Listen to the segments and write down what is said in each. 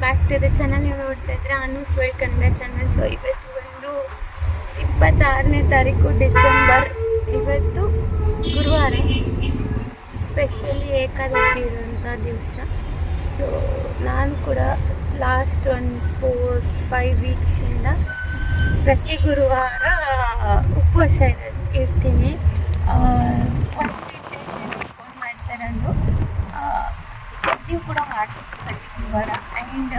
Back to the channel ನೀವು ನೋಡ್ತಾ ಇದ್ರೆ Anu's world Kannada channel so ಇವತ್ತು ಒಂದು ಇಪ್ಪತ್ತಾರನೇ ತಾರೀಕು ಡಿಸೆಂಬರ್. ಇವತ್ತು ಗುರುವಾರ. ಸ್ಪೆಷಲಿ ಏಕಾದಶಿ ಇರುವಂಥ ದಿವಸ. ಸೊ ನಾನು ಕೂಡ ಲಾಸ್ಟ್ ಒಂದು ಫೋರ್ ಫೈವ್ ವೀಕ್ಸಿಂದ ಪ್ರತಿ ಗುರುವಾರ ಉಪವಾಸ ಇರ- ಇರ್ತೀನಿ. ಒಂದು ಇಂಟೆನ್ಷನ್ ಫೋನ್ ಮಾಡ್ತಾರೆ ಅಂದು ನೀವು ಕೂಡ ಮಾಡ್ಬೇಕು ಪ್ರತಿ ಗುರುವಾರ? ಆ್ಯಂಡ್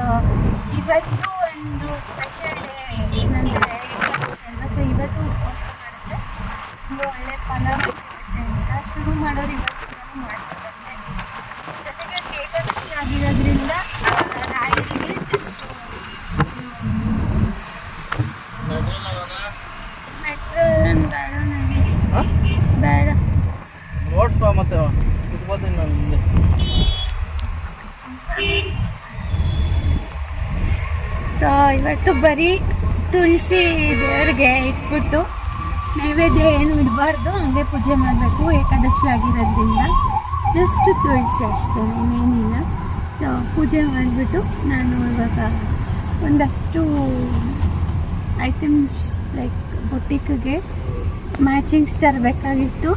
ಇವತ್ತು ಒಂದು ಸ್ಪೆಷಲ್ ಡೇ ಏನಂದರೆ ಅಲ್ವಾ ಸೊ ಇವತ್ತು ಉಪವಾಸ ಮಾಡಿದ್ರೆ ತುಂಬ ಒಳ್ಳೆ ಫಲ ಸಿಗುತ್ತೆ ಅಂತ ಶುರು ಮಾಡೋರು ಇವತ್ತು ಮಾಡ್ತಾರೆ. ಜೊತೆಗೆ ಅದು ಏಕಾದಶಿ ಆಗಿರೋದ್ರಿಂದ ಆ, ರಾಯರಿಗೆ ಜಸ್ಟ್ ಮೆಟ್ರೋ ಬೇಡ ನನಗೆ ಬೇಡ ನೋಡ್ಸ್ಬಾ ಮತ್ತೆ ಕುತ್ಕೋತೀನಿ ನಾನು ಹಿಂದೆ ಸೊ ಇವತ್ತು ಬರೀ ತುಳಸಿ ದೇವರಿಗೆ ಇಟ್ಬಿಟ್ಟು ನೈವೇದ್ಯ ಏನು ಇಡಬಾರ್ದು, ಹಾಗೆ ಪೂಜೆ ಮಾಡಬೇಕು ಏಕಾದಶಿ ಆಗಿರೋದ್ರಿಂದ. ಜಸ್ಟ್ ತುಳಸಿ ಅಷ್ಟೇ, ಇನ್ನೇನಿಲ್ಲ. ಸೊ ಪೂಜೆ ಮಾಡಿಬಿಟ್ಟು ನಾನು ಇವಾಗ ಒಂದಷ್ಟು ಐಟಮ್ಸ್ ಲೈಕ್ ಬೊಟ್ಟಿಕ್ಗೆ ಮ್ಯಾಚಿಂಗ್ಸ್ ತರಬೇಕಾಗಿತ್ತು.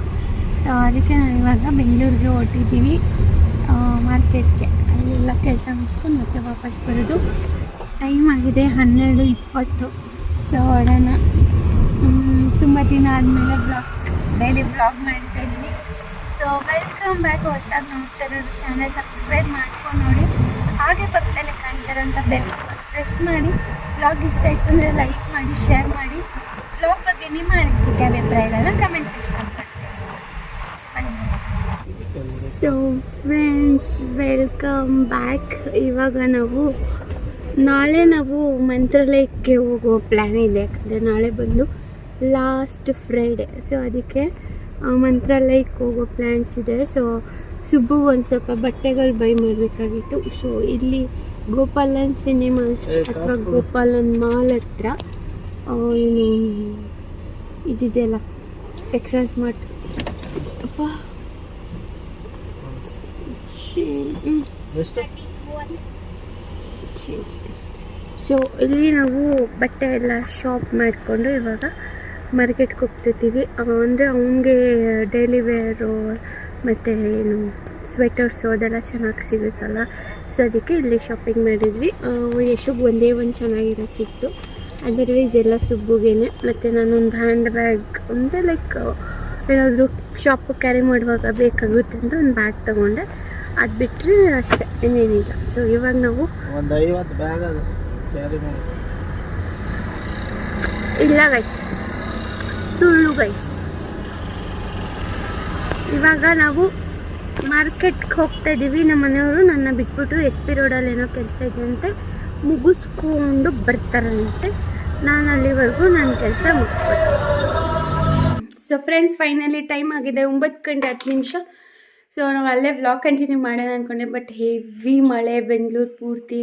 ಸೊ ಅದಕ್ಕೆ ನಾನು ಇವಾಗ ಬೆಂಗಳೂರಿಗೆ ಹೊರಟಿದ್ದೀವಿ ಮಾರ್ಕೆಟ್ಗೆ ಅಲ್ಲೆಲ್ಲ ಕೆಲಸ ಮುಗಿಸ್ಕೊಂಡು ಮತ್ತೆ ವಾಪಸ್ ಬರೋದು. ಟೈಮ್ ಆಗಿದೆ, ಹನ್ನೆರಡು ಇಪ್ಪತ್ತು. ಸೊ ಹೊಡೋಣ ತುಂಬ ದಿನ ಆದಮೇಲೆ ಬ್ಲಾಗ್ ಡೈಲಿ ಬ್ಲಾಗ್ ಮಾಡ್ತಾ ಇದ್ದೀನಿ. ಸೊ ವೆಲ್ಕಮ್ ಬ್ಯಾಕ್ ಹೊಸದಾಗಿ ನೋಡ್ತಾ ಇರೋರು ಚಾನಲ್ ಸಬ್ಸ್ಕ್ರೈಬ್ ಮಾಡ್ಕೊಂಡು ನೋಡಿ. ಹಾಗೆ ಪಕ್ಕದಲ್ಲಿ ಕಾಣ್ತಾರಂತ ಬೆಲ್ ಪ್ರೆಸ್ ಮಾಡಿ. ಬ್ಲಾಗ್ ಇಷ್ಟ ಆಯಿತು ಅಂದರೆ ಲೈಕ್ ಮಾಡಿ ಶೇರ್ ಮಾಡಿ. ಬ್ಲಾಗ್ ಬಗ್ಗೆ ನಿಮ್ಮ ಅನಿಸಿಕೆ, ಅಭಿಪ್ರಾಯಗಳನ್ನ comment section so friends welcome back ಇವಾಗ ನಾವು ನಾಳೆ ನಾವು ಮಂತ್ರಾಲಯಕ್ಕೆ ಹೋಗೋ ಪ್ಲ್ಯಾನ್ ಇದೆ. ಯಾಕಂದರೆ ನಾಳೆ ಬಂದು ಲಾಸ್ಟ್ ಫ್ರೈಡೆ ಸೊ ಅದಕ್ಕೆ ಮಂತ್ರಾಲಯಕ್ಕೆ ಹೋಗೋ ಪ್ಲ್ಯಾನ್ಸ್ ಇದೆ. ಸೊ ಸುಬ್ಬುಗೆ ಒಂದು ಸ್ವಲ್ಪ ಬಟ್ಟೆಗಳು ಬೈ ಮಾಡಬೇಕಾಗಿತ್ತು. ಸೊ ಇಲ್ಲಿ ಗೋಪಾಲನ್ ಸಿನಿಮಾಸ್ ಅಥವಾ ಗೋಪಾಲನ್ ಮಾಲ್ ಹತ್ರ ಏನು ಇದಿದೆಯಲ್ಲ ಟೆಕ್ಸಾಸ್ ಮಾರ್ಟ್ ಅಪ್ಪ. ಹ್ಮ್. ಎಷ್ಟು ಸೊ ಇಲ್ಲಿ ನಾವು ಬಟ್ಟೆ ಎಲ್ಲ ಶಾಪ್ ಮಾಡಿಕೊಂಡು ಇವಾಗ ಮಾರ್ಕೆಟ್ಗೆ ಹೋಗ್ತಿದ್ದೀವಿ. ಅಂದರೆ ಅವನಿಗೆ ಡೈಲಿ ವೇರು ಮತ್ತು ಏನು ಸ್ವೆಟರ್ಸು ಅದೆಲ್ಲ ಚೆನ್ನಾಗಿ ಸಿಗುತ್ತಲ್ಲ? ಸೊ ಅದಕ್ಕೆ ಇಲ್ಲಿ ಶಾಪಿಂಗ್ ಮಾಡಿದ್ವಿ. ಯಶುಗೆ ಒಂದೇ ಒಂದು ಚೆನ್ನಾಗಿರೋದು ಸಿಕ್ತು. ಅದರ್ವೈಸ್ ಎಲ್ಲ ಸುಬ್ಬುಗೇನೆ. ಮತ್ತು ನಾನೊಂದು ಹ್ಯಾಂಡ್ ಬ್ಯಾಗ್ ಅಂದರೆ ಲೈಕ್ ಏನಾದರೂ ಶಾಪ್ ಕ್ಯಾರಿ ಮಾಡುವಾಗ ಬೇಕಾಗುತ್ತೆ ಅಂತ ಒಂದು ಬ್ಯಾಗ್ ತೊಗೊಂಡೆ. ಅದು ಬಿಟ್ಟರೆ ಅಷ್ಟೇ ಇನ್ನೇನಿಲ್ಲ ಸೊ ಇವಾಗ ನಾವು ಒಂದು ಐವತ್ತು ಬ್ಯಾಗ್ ಅದು ಕ್ಯಾರಿ ಮಾಡಿ. ಇಲ್ಲ ಗೈಸ್ ಸುಳ್ಳು ಗೈಸ್ ಇವಾಗ ನಾವು ಮಾರ್ಕೆಟ್ಗೆ ಹೋಗ್ತಾ ಇದ್ದೀವಿ ನಮ್ಮ ಮನೆಯವರು ನನ್ನ ಬಿಟ್ಬಿಟ್ಟು ಎಸ್ ಪಿ ರೋಡಲ್ಲಿ ಏನೋ ಕೆಲಸ ಇದೆ ಅಂತ ಮುಗಿಸ್ಕೊಂಡು ಬರ್ತಾರಂತೆ. ನಾನು ಅಲ್ಲಿವರೆಗೂ ನನ್ನ ಕೆಲಸ ಮುಗಿಸ್ಬೇಕು ಸೊ ಫ್ರೆಂಡ್ಸ್ ಫೈನಲಿ ಟೈಮ್ ಆಗಿದೆ. ಒಂಬತ್ತು ಗಂಟೆ ಹತ್ತು ನಿಮಿಷ. ಸೊ ನಾವು ಅಲ್ಲೇ ವ್ಲಾಗ್ ಕಂಟಿನ್ಯೂ ಮಾಡೋಣ ಅಂದ್ಕೊಂಡೆ ಬಟ್ ಹೆವಿ ಮಳೆ ಬೆಂಗಳೂರು ಪೂರ್ತಿ.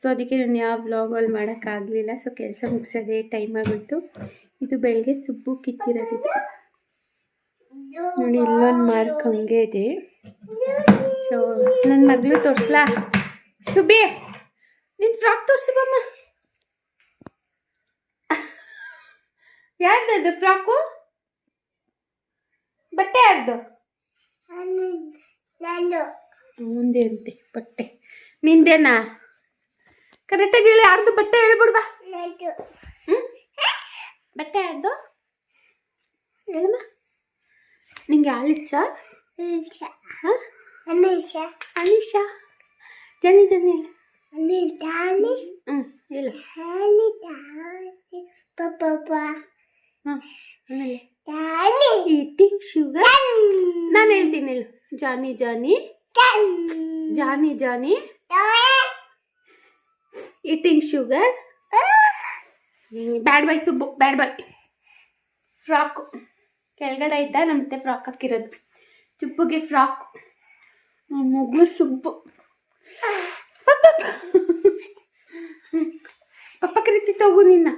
ಸೊ ಅದಕ್ಕೆ ನಾನು ಯಾವ ವ್ಲಾಗಲ್ಲಿ ಮಾಡೋಕ್ಕಾಗಲಿಲ್ಲ. ಸೊ ಕೆಲಸ ಮುಗಿಸೋದೇ ಟೈಮ್ ಆಗೋಯ್ತು. ಇದು ಬೆಳಗ್ಗೆ ಸುಬ್ಬು ಕಿತ್ತಿರೋದಿದೆ. ನೋಡಿ, ಇಲ್ಲೊಂದು ಮಾರ್ಕ್ ಹಂಗೆ ಇದೆ. ಸೊ ನನ್ನ ಮಗಳು ತೋರಿಸ್ಲಾ? ಸುಬ್ಬಿ ನಿನ್ನ ಫ್ರಾಕ್ ತೋರಿಸು ಬಮ್ಮ. ಯಾರ್ದದು ಫ್ರಾಕು ಬಟ್ಟೆ ಯಾರ್ದು? ಮುಂದೆ ಅಂತೆ ಬಟ್ಟೆ ನಿಂದೇನಾ ಕರೆಕ್ಟಾಗಿ ಹೇಳಿ ಯಾರ್ದು ಬಟ್ಟೆ ಹೇಳ್ಬಿಡ್ಬಾ ಹ್ಮ್? ಬಟ್ಟೆ ಯಾರ್ದು ಹೇಳಮ್ಮ ನಿಂಗೆ ಹಾಲಿಚ್ಚ ಅನಿಶಾ ಜನಿ ಜನಿ ಹೇಳು ಹ್ಞೂ ಹೇಳು ಹ್ಞೂ ಆಮೇಲೆ ಈಟಿಂಗ್ ಶುಗರ್ ನಾನು ಹೇಳ್ತೀನಿ ಹೇಳು Johnny Johnny. Johnny Johnny. Eating sugar bad boy Subbu bad boy frock ಕೆಳಗಡೆ ಆಯ್ತಾ ನಮ್ಮತ್ತೆ ಫ್ರಾಕ್ ಹಾಕಿರೋದು. ಚುಪ್ಪುಗೆ ಫ್ರಾಕ್ ಮಗು ಸುಬ್ಬು ಪಪ್ಪ. ಕರಿತಿತ್ತು ಹೋಗು ನಿನ್ನ.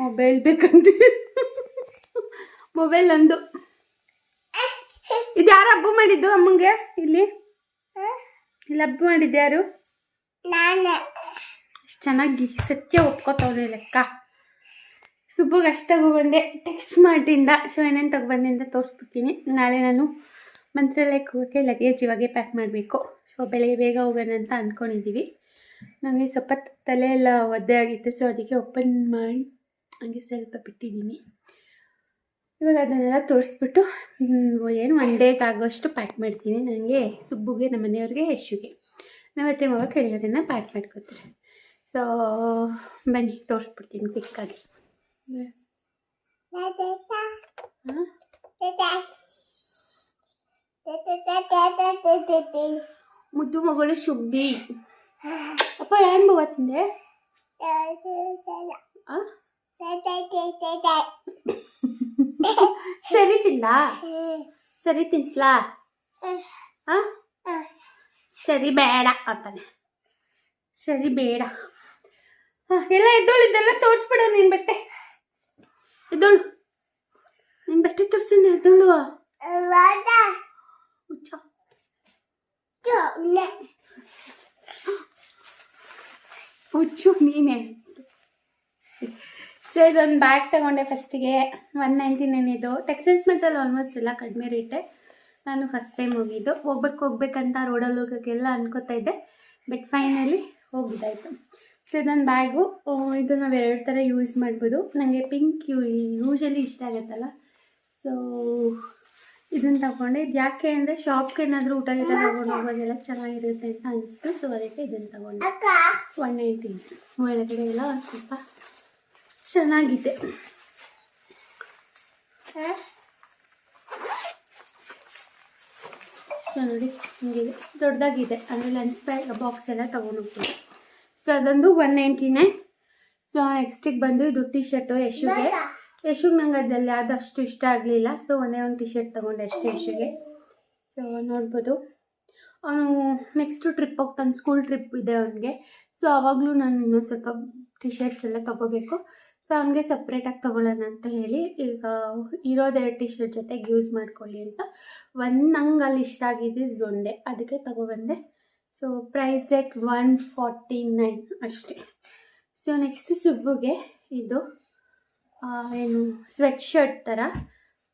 ಮೊಬೈಲ್ ಬೇಕಂತ. ಮೊಬೈಲ್ ಅಂದು ಇದು ಯಾರು ಹಬ್ಬ ಮಾಡಿದ್ದು ಅಮ್ಮಂಗೆ? ಇಲ್ಲಿ? ಇಲ್ಲಿ ಹಬ್ಬ ಮಾಡಿದ್ದೆ ಯಾರು? ಎಷ್ಟು ಚೆನ್ನಾಗಿ ಸತ್ಯ ಒಪ್ಕೋತವ್ರೆ ಲೆಕ್ಕ. ಸುಬ್ಬಗೆ ಅಷ್ಟು ತಗೊಬಂದೆ ಟೆಕ್ಸ್ಟ್ ಮಾಡಿಂದ ಸೊ ಏನೇನು ತಗೊಬಂದೆ ಅಂತ ತೋರಿಸ್ಬಿಡ್ತೀನಿ. ನಾಳೆ ನಾನು ಮಂತ್ರಾಲಯಕ್ಕೆ ಹೋಗೋಕ್ಕೆ ಲಗೇಜ್ ಇವಾಗೆ ಪ್ಯಾಕ್ ಮಾಡಬೇಕು. ಸೊ ಬೆಳಗ್ಗೆ ಬೇಗ ಹೋಗೋಣ ಅಂತ ಅಂದ್ಕೊಂಡಿದ್ದೀವಿ ನನಗೆ ಸ್ವಲ್ಪ ತಲೆ ಎಲ್ಲ ಒದ್ದೆ ಆಗಿತ್ತು. ಸೊ ಅದಕ್ಕೆ ಓಪನ್ ಮಾಡಿ ಹಂಗೆ ಸ್ವಲ್ಪ ಬಿಟ್ಟಿದ್ದೀನಿ. ಇವಾಗ ಅದನ್ನೆಲ್ಲ ತೋರಿಸ್ಬಿಟ್ಟು ಏನು ಒನ್ ಡೇಗೆ ಆಗೋಷ್ಟು ಪ್ಯಾಕ್ ಮಾಡ್ತೀನಿ. ನನಗೆ ಸುಬ್ಬುಗೆ, ನಮ್ಮ ಮನೆಯವ್ರಿಗೆ, ಯಶುಗೆ. ನಾವತ್ತೆ ಮಗ ಕೆಳಗಡೆನ ಪ್ಯಾಕ್ ಮಾಡ್ಕೊತಾರೆ ಸೊ ಬನ್ನಿ, ತೋರಿಸ್ಬಿಡ್ತೀನಿ ಕ್ವಿಕ್ಕಾಗಿ ಮುದ್ದು ಮಗಳು ಶುಬ್ಬಿ. ಅಪ್ಪ, ಏನು ಬವ ತಿಂದೆ? ತಿಂದ ಸರಿ ತಿನ್ಸ್ಲಾ? ಆ? ಸರಿ ಬೇಡ ಅಂತಾನೆ. ಸರಿ ಬೇಡ. ಎಲ್ಲ ಎದ್ದೋಳು, ಇದೆಲ್ಲ ತೋರಿಸ್ಬಿಡ ನಿನ್ ಬಟ್ಟೆ. ಎದ್ದೋಳು. ನಿನ್ ಬಟ್ಟೆ ತೋರಿಸ್ತೀನಿ, ಎದ್ದೋಳು. ಹುಚ್ಚು, ನೀನೆ. ಸೊ ಇದೊಂದು ಬ್ಯಾಗ್ ತಗೊಂಡೆ ಫಸ್ಟಿಗೆ ಒನ್ ನೈಂಟಿ ನೈನ್ ಇದು. ಟೆಕ್ಸೈಲ್ಸ್ ಮೆಟಲ್ ಆಲ್ಮೋಸ್ಟ್ ಎಲ್ಲ ಕಡಿಮೆ ರೇಟೆ ನಾನು ಫಸ್ಟ್ ಟೈಮ್ ಹೋಗಿದ್ದು. ಹೋಗ್ಬೇಕು ಹೋಗ್ಬೇಕಂತ ರೋಡಲ್ಲಿ ಹೋಗೋಕ್ಕೆಲ್ಲ ಅನ್ಕೋತಾ ಇದ್ದೆ. ಬಟ್ ಫೈನಲಿ ಹೋಗಿದ್ದಾಯಿತು ಸೊ ಇದೊಂದು ಬ್ಯಾಗು ಇದು ನಾವು ಎರಡು ಥರ ಯೂಸ್ ಮಾಡ್ಬೋದು. ನನಗೆ ಪಿಂಕ್ ಯೂ ಯೂಶಲಿ ಇಷ್ಟ ಆಗುತ್ತಲ್ಲ. ಸೊ ಇದನ್ನು ತಗೊಂಡೆ. ಇದು ಯಾಕೆ ಅಂದರೆ ಶಾಪ್ಗೆ ಏನಾದರೂ ಊಟ ಗೀಟ ತಗೊಂಡು ಹೋಗೋದೆಲ್ಲ ಚೆನ್ನಾಗಿರುತ್ತೆ ಅಂತ ಅನಿಸ್ತು. ಸೊ ಅದಕ್ಕೆ ಇದನ್ನು ತಗೊಂಡೆ. ಒನ್ ನೈಂಟಿ ಒಳಗಡೆ ಎಲ್ಲ ಒಂದು ಸ್ವಲ್ಪ ಚೆನ್ನಾಗಿದೆ. ಸೊ ನೋಡಿ ಹಿಂಗಿದೆ. ದೊಡ್ಡದಾಗಿದೆ. ಅಂದರೆ ಲಂಚ್ ಬ್ಯಾಗ್ ಬಾಕ್ಸ್ ಎಲ್ಲ ತೊಗೊಂಡೋಗ್ತೀವಿ ಸೊ ಅದೊಂದು ಒನ್ ನೈಂಟಿ ನೈನ್ ಸೊ ನೆಕ್ಸ್ಟಿಗೆ ಬಂದು ಇದು ಟಿ ಶರ್ಟು ಯಶುಗೆ ಯಶುಗೆ ನಂಗೆ ಅದಲ್ಲಿ ಆದಷ್ಟು ಇಷ್ಟ ಆಗಲಿಲ್ಲ. ಸೊ ಒಂದೇ ಒಂದು ಟಿ ಶರ್ಟ್ ತೊಗೊಂಡೆ ಅಷ್ಟೇ ಯಶುಗೆ. ಸೊ ನೋಡ್ಬೋದು. ಅವನು ನೆಕ್ಸ್ಟು ಟ್ರಿಪ್ ಹೋಗ್ತಾನೆ ಸ್ಕೂಲ್ ಟ್ರಿಪ್ ಇದೆ ಅವನಿಗೆ. ಸೊ ಆವಾಗಲೂ ನಾನು ಇನ್ನೊಂದು ಸ್ವಲ್ಪ ಟಿ ಶರ್ಟ್ಸ್ ಎಲ್ಲ ತೊಗೋಬೇಕು. ಸೊ ಅವನಿಗೆ ಸಪ್ರೇಟಾಗಿ ತೊಗೊಳ್ಳೋಣ ಅಂತ ಹೇಳಿ ಈಗ ಇರೋದೆರಡು ಟಿ ಶರ್ಟ್ ಜೊತೆಗೆ ಯೂಸ್ ಮಾಡ್ಕೊಳ್ಳಿ ಅಂತ. ಒಂದು ನಂಗೆ ಅಲ್ಲಿ ಇಷ್ಟ ಆಗಿದ್ದು ಒಂದೇ. ಅದಕ್ಕೆ ತೊಗೊಬಂದೆ so price at one forty nine ಅಷ್ಟೇ. ಸೊ ನೆಕ್ಸ್ಟ್ ಸುಬ್ಬುಗೆ ಇದು ಏನು ಸ್ವೆಟ್ ಶರ್ಟ್ ಥರ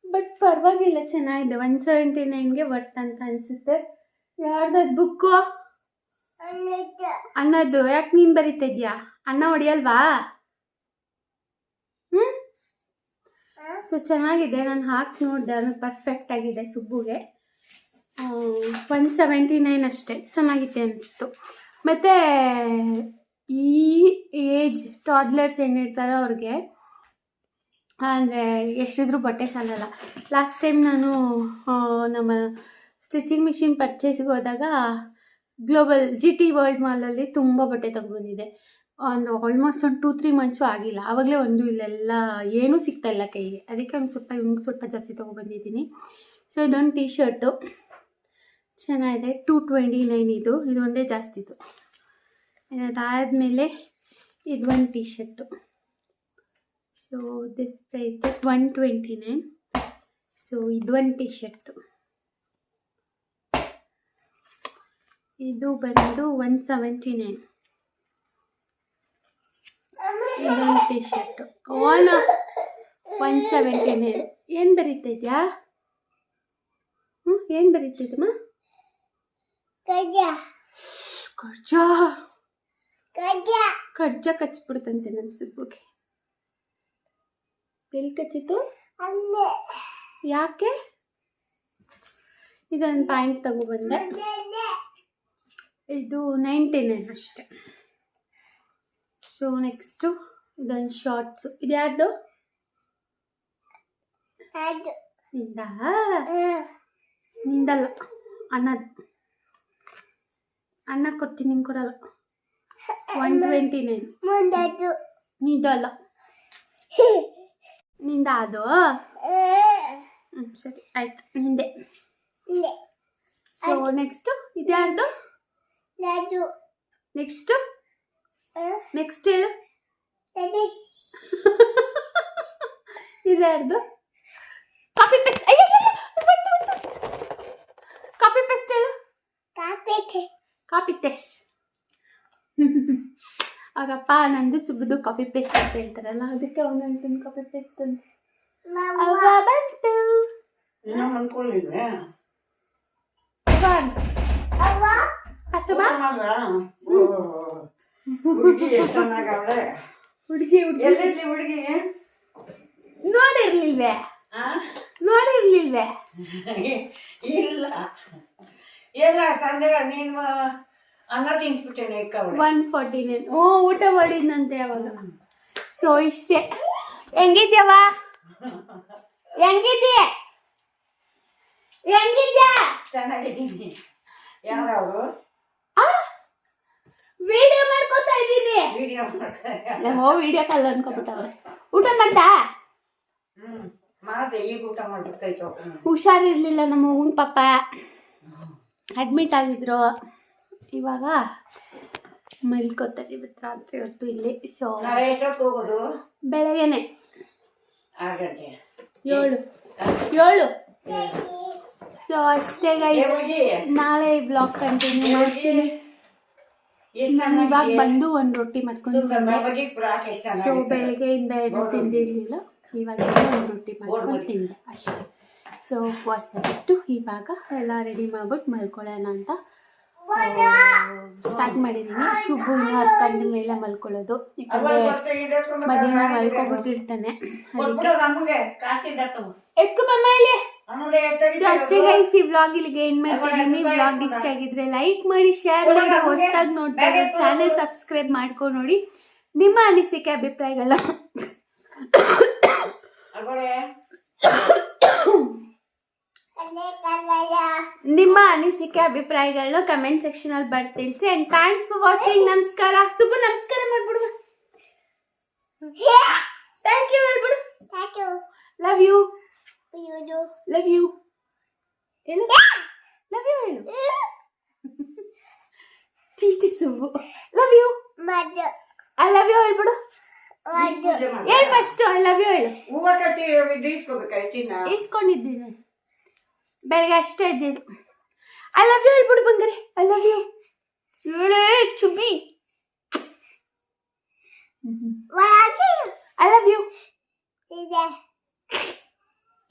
ಬಟ್ ಪರವಾಗಿಲ್ಲ ಚೆನ್ನಾಗಿದೆ. ಒನ್ ಸೆವೆಂಟಿ ನೈನ್ಗೆ ವರ್ತ್ ಅಂತ ಅನಿಸುತ್ತೆ. ಯಾರ್ದದು ಬುಕ್ಕು ಅನ್ನೋದು ಯಾಕೆ ನೀನು ಬರೀತಾ ಇದೆಯಾ? ಅಣ್ಣ ಹೊಡಿಯಲ್ವಾ ಹ್ಞೂ ಸೊ ಚೆನ್ನಾಗಿದೆ. ನಾನು ಹಾಕಿ ನೋಡಿದೆ. ಅದು ಪರ್ಫೆಕ್ಟ್ ಆಗಿದೆ ಸುಬ್ಬುಗೆ. ಒನ್ ಸೆವೆಂಟಿ ನೈನ್ ಅಷ್ಟೇ. ಚೆನ್ನಾಗಿದೆ ಅನಿಸ್ತು. ಮತ್ತು ಈ ಏಜ್ ಟಾಡ್ಲರ್ಸ್ ಏನಿರ್ತಾರೋ ಅವ್ರಿಗೆ, ಅಂದರೆ ಎಷ್ಟಿದ್ರು ಬಟ್ಟೆ ಸಾಲಲ್ಲ. ಲಾಸ್ಟ್ ಟೈಮ್ ನಾನು ನಮ್ಮ ಸ್ಟಿಚಿಂಗ್ ಮಿಷಿನ್ ಪರ್ಚೇಸ್ಗೆ ಹೋದಾಗ ಗ್ಲೋಬಲ್ ಜಿ ಟಿ ವರ್ಲ್ಡ್ ಮಾಲಲ್ಲಿ ತುಂಬ ಬಟ್ಟೆ ತಗೊಬಂದಿದೆ ಒಂದು ಆಲ್ಮೋಸ್ಟ್ ಒಂದು ಟೂ ತ್ರೀ ಮಂತ್ಸು ಆಗಿಲ್ಲ. ಆವಾಗಲೇ ಒಂದು ಇಲ್ಲೆಲ್ಲ ಏನೂ ಸಿಗ್ತಾ ಇಲ್ಲ ಕೈಗೆ. ಅದಕ್ಕೆ ಒಂದು ಸ್ವಲ್ಪ ಇವ್ನಿಗೆ ಸ್ವಲ್ಪ ಜಾಸ್ತಿ ತೊಗೊಬಂದಿದ್ದೀನಿ. ಸೊ ಇದೊಂದು ಟೀ ಶರ್ಟು ಚೆನ್ನಾಗಿದೆ. ಟೂ ಟ್ವೆಂಟಿ ನೈನ್ ಇದು. ಇದು ಒಂದೇ ಜಾಸ್ತಿದು. ಅದಾದಮೇಲೆ ಇದು ಒಂದು T shirt so this price one twenty nine so ಇದು ಒಂದು ಟೀ ಶರ್ಟು ಇದು ಬಂದು ಒನ್ ಸೆವೆಂಟಿ ನೈನ್ ಇದೊಂದು ಟೀ ಶರ್ಟು ಓನ ಒನ್ ಸೆವೆಂಟಿ ನೈನ್ ಏನು ಬರೀತಾ ಇದೆಯಾ? ಹ್ಞೂ ಏನು ಬರೀತಾ ಇದೆಯಮ್ಮ? ಕರ್ಜ ಕಡ್ಜ ಕಚ್ಬಿಡ್ತಂತೆ ನಮ್ಮ ಸುಬ್ಬುಗೆ. ಎಲ್ಲಿ ಕಚ್ಚಿತು? ಯಾಕೆ? ಇದೊಂದು ಪ್ಯಾಂಟ್ ತಗೊಬಂದೆ ಇದು ನೈಂಟಿ ನೈನ್ ಅಷ್ಟೆ. ಸೊ ನೆಕ್ಸ್ಟು ಇದೊಂದು ಶಾರ್ಟ್ಸು ಇದು ಯಾರ್ದು? ನಿಂದ? ನಿಂದಲ್ಲ. ಅಣ್ಣದು. ಅಣ್ಣ ಕೊಡ್ತೀನಿ ನಿಂಗೆ ಕೊಡಲ್ಲ. ಒನ್ ಟ್ವೆಂಟಿ ನೈನ್ ನಿಂದಲ್ಲ. ನಿಂದ ಅದು ಹ್ಞೂ ಸರಿ. ಆಯ್ತು. ನಿಂದೆ. ಸೊ ನೆಕ್ಸ್ಟು ಇದ್ಯಾರ್ದು? ನೆಕ್ಸ್ಟು ನೆಕ್ಸ್ಟ್ ಹೇಳು. ಇದ್ಯಾರ್ದು ಕಾಪಿ ಪೇಸ್ಟ್ ಕಾಪಿ ಪೇಸ್ಟ್ ಹೇಳು ಕಾಪಿ ಟೆಸ್ಟ್ ಅವರಪ್ಪ ನಂದು ಸುಬ್ಬದು ಕಾಪಿ ಪೇಸ್ಟ್ ಅಂತ ಹೇಳ್ತಾರಲ್ಲ ಅದಕ್ಕೆ ಅವನು ಅವನಂತನ ಕಾಪಿ ಪೇಸ್ಟ್ ಅಂತ. ಬಂತು. ಅಚ್ಚು ಬಾ. ಹುಡುಗಿ ಎಷ್ಟು ಚೆನ್ನಾಗವಳೆ ಹುಡುಗಿ ಹುಡುಗಿ. ಎಲ್ಲಿದ್ಲಿ ಹುಡುಗಿ? ನೋಡಿರ್ಲಿಲ್ವೇ? ನೋಡಿರ್ಲಿಲ್ವೆ? ಇಲ್ಲ. ಎಲ್ಲ ಸಂಜೆ ನೀನು ಅನ್ನ ತಿನ್ಸ್ಬಿಟ್ಟೇನೆ ಒನ್ ಫಾರ್ಟಿ ನೈನ್ ಓ ಊಟ ಮಾಡಿದ್ನಂತೆ ಅವಾಗ. ಸೊ ಇಷ್ಟೇ. ಹೆಂಗಿದ್ಯವ? ಹೆಂಗಿದ್ಯ ಹೆಂಗಿದ್ಯಾ? ಚೆನ್ನಾಗಿದ್ದೀನಿ. ಯಾರವರು? ವಿಡಿಯೋ ಮಾಡ್ಕೊತಾ ಇದ್ದೀನಿ. ವಿಡಿಯೋ ಓ ವಿಡಿಯೋ ಕಾಲ್ ಅನ್ಕೊಬಿಟ್ಟವ್ರೆ ಊಟ ಮಾಡ್ದಾ ಹ್ಮ್ ಮಾಡಿದೆ ಈಗ ಊಟ ಮಾಡ್ಬೇಕಾಯ್ತು. ಹುಷಾರಿರ್ಲಿಲ್ಲ ನಮ್ಮ ಮಗುನ ಪಾಪ. ಅಡ್ಮಿಟ್ ಆಗಿದ್ರು. ಇವಾಗ ಮಲ್ಕೋತಾರೆ ಇವತ್ತು ರಾತ್ರಿ ಹೊತ್ತು ಇಲ್ಲಿ. ಸೊ ನಾಳೆ ಎಷ್ಟೊತ್ತು ಹೋಗೋದು? ಬೆಳಗ್ಗೆನೆ. ಆರು ಗಂಟೆ ಏಳು. ಏಳು ಸೊ ಅಷ್ಟೇ ಗೈಸ್? ನಾಳೆ ಬ್ಲಾಗ್ ಕಂಟಿನ್ಯೂ ಮಾಡ್ತೀನಿ. ನಾನು ಇವಾಗ ಬಂದು ಒಂದು ರೊಟ್ಟಿ ಮಾಡ್ಕೊಂಡು ಸೊ ಬೆಳಗ್ಗೆಯಿಂದ ಏನು ತಿಂದಿರಲಿಲ್ಲ. ಇವಾಗ ಒಂದು ರೊಟ್ಟಿ ಮಾಡ್ಕೊಂಡು ತಿಂದೆ. ಅಷ್ಟೇ. ಸೊ ಉಪವಾಸ ಬಿಟ್ಟು ಇವಾಗ ಎಲ್ಲ ರೆಡಿ ಮಾಡ್ಬಿಟ್ಟು ಮಲ್ಕೊಳ್ಳೋಣ ಅಂತ ಸ್ಟಾರ್ಟ್ ಮಾಡಿದ್ದೀನಿ ಶುಭು ಇನ್ನು ಹತ್ತು ಗಂಟೆ ಮೇಲೆ ಮಲ್ಕೊಳ್ಳೋದು. ಯಾಕಂದರೆ ಮಧ್ಯಾಹ್ನ ಮಲ್ಕೊಬಿಟ್ಟಿರ್ತಾನೆ. ಅದಕ್ಕೆ ಎಕ್ಕು ಬಮ್ಮ ಇಲ್ಲಿ? ಅಷ್ಟೇ ಗೈಸ್ ಈ ವ್ಲಾಗ್ ಇಲ್ಲಿಗೆ ಎಂಡ್ ಮಾಡ್ತಿದ್ದೀನಿ ವ್ಲಾಗ್ ಇಷ್ಟ ಆಗಿದ್ರೆ ಲೈಕ್ ಮಾಡಿ ಶೇರ್ ಮಾಡಿ ಹೊಸದಾಗಿ ನೋಡ್ತಾ ಚಾನೆಲ್ ಸಬ್ಸ್ಕ್ರೈಬ್ ಮಾಡ್ಕೊಂಡು ನೋಡಿ ನಿಮ್ಮ ಅನಿಸಿಕೆ ಅಭಿಪ್ರಾಯಗಳ ನಿಮ್ಮ ಅನಿಸಿಕೆ ಅಭಿಪ್ರಾಯಗಳನ್ನ ಕಮೆಂಟ್ ಸೆಕ್ಷನ್ ಅಲ್ಲಿ ಬರ್ತೀನಿ ತಿಳಿಸಿ ಅಂಡ್ ಥ್ಯಾಂಕ್ಸ್ ಫಾರ್ ವಾಚಿಂಗ್ ನಮಸ್ಕಾರ. ಸುಬ್ಬು ನಮಸ್ಕಾರ ಮಾಡ್ಬಿಡು ಥ್ಯಾಂಕ್ ಯು ಹೇಳ್ಬಿಡು. ಲವ್ ಯು ಲವ್ ಯು ಹೇಳು ಲವ್ ಯು ಹೇಳು ಟೀಟಿ Subbu love you I love you ಹೇಳ್ಬಿಡು ಹೇಳು ಫಸ್ಟ್ ಐ ಲವ್ ಯು ಹೇಳು ಹೂವ ಕಟ್ಟಿ ಇದಿಸ್ಕೋಬೇಕಾಯ್ತಿನ ಇಸ್ಕೊಂಡಿದ್ದೀನಿ ಬೆಳಗ್ಗೆ ಅಷ್ಟೇ ಇದ್ದಿದ್ದು ಐ ಲವ್ ಯು ಹೇಳ್ಬಿಡು ಬಂಗಾರೆ ಐ ಲವ್ ಯು ಹೇಳೇ ಚುಮ್ಮಿ ಐ ಲವ್ ಯು